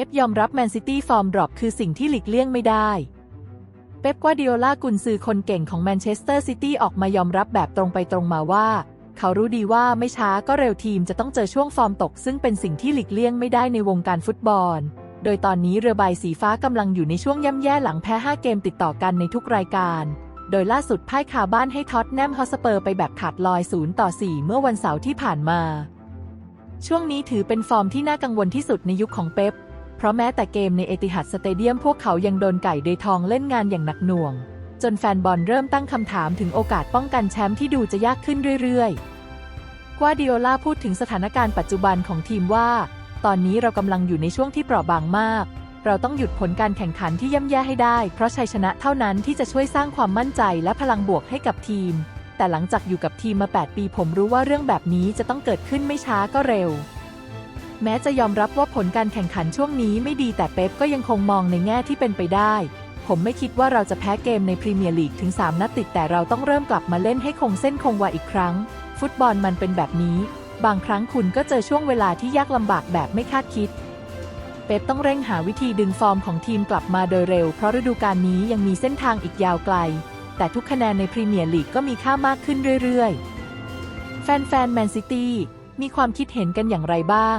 ป๊ปยอมรับแมนซิตี้ฟอร์มดรอปคือสิ่งที่หลีกเลี่ยงไม่ได้ เป๊ปกวาดิโอลากุนซือคนเก่งของแมนเชสเตอร์ซิตี้ออกมายอมรับแบบตรงไปตรงมาว่า เขารู้ดีว่าไม่ช้าก็เร็วทีมจะต้องเจอช่วงฟอร์มตก ซึ่งเป็นสิ่งที่หลีกเลี่ยงไม่ได้ในวงการฟุตบอล โดยตอนนี้เรือใบสีฟ้ากำลังอยู่ในช่วงย่ำแย่หลังแพ้ 5 เกมติดต่อกันในทุกรายการ โดยล่าสุดพ่ายคาบ้านให้ท็อตแนมฮอสเปอร์ไปแบบขาดลอย0ต่อ4เมื่อวันเสาร์ที่ผ่านมา ช่วงนี้ถือเป็นฟอร์มที่น่ากังวลที่สุดในยุคของเป๊ป เพราะแม้แต่เกมในเอติฮัดสเตเดียมพวกเขายังโดนไก่เดยทองเล่นงานอย่างหนักหน่วง จนแฟนบอลเริ่มตั้งคำถามถึงโอกาสป้องกันแชมป์ที่ดูจะยากขึ้นเรื่อยๆ กวาดิโอลาพูดถึงสถานการณ์ปัจจุบันของทีมว่า ตอนนี้เรากำลังอยู่ในช่วงที่เปราะบางมาก เราต้องหยุดผลการแข่งขันที่ย่ำแย่ให้ได้ เพราะชัยชนะเท่านั้นที่จะช่วยสร้างความมั่นใจและพลังบวกให้กับทีม แต่หลังจากอยู่กับทีมมา 8 ปีผมรู้ว่าเรื่องแบบนี้จะต้องเกิดขึ้นไม่ช้าก็เร็ว แม้จะยอมรับว่าผลการแข่งขันช่วงนี้ไม่ดีแต่เป๊ปก็ยังคงมองในแง่ที่เป็นไปได้ ผมไม่คิดว่าเราจะแพ้เกมในพรีเมียร์ลีกถึง 3 นัดติดแต่เราต้องเริ่มกลับมาเล่นให้คงเส้นคงวาอีกครั้ง ฟุตบอลมันเป็นแบบนี้ บางครั้งคุณก็เจอช่วงเวลาที่ยากลำบากแบบไม่คาดคิด เป๊ปต้องเร่งหาวิธีดึงฟอร์มของทีมกลับมาโดยเร็ว เพราะฤดูกาลนี้ยังมีเส้นทางอีกยาวไกล แต่ทุกคะแนนในพรีเมียร์ลีกก็มีค่ามากขึ้นเรื่อยๆ แฟนๆแมนซิตี้มีความคิดเห็นกันอย่างไรบ้าง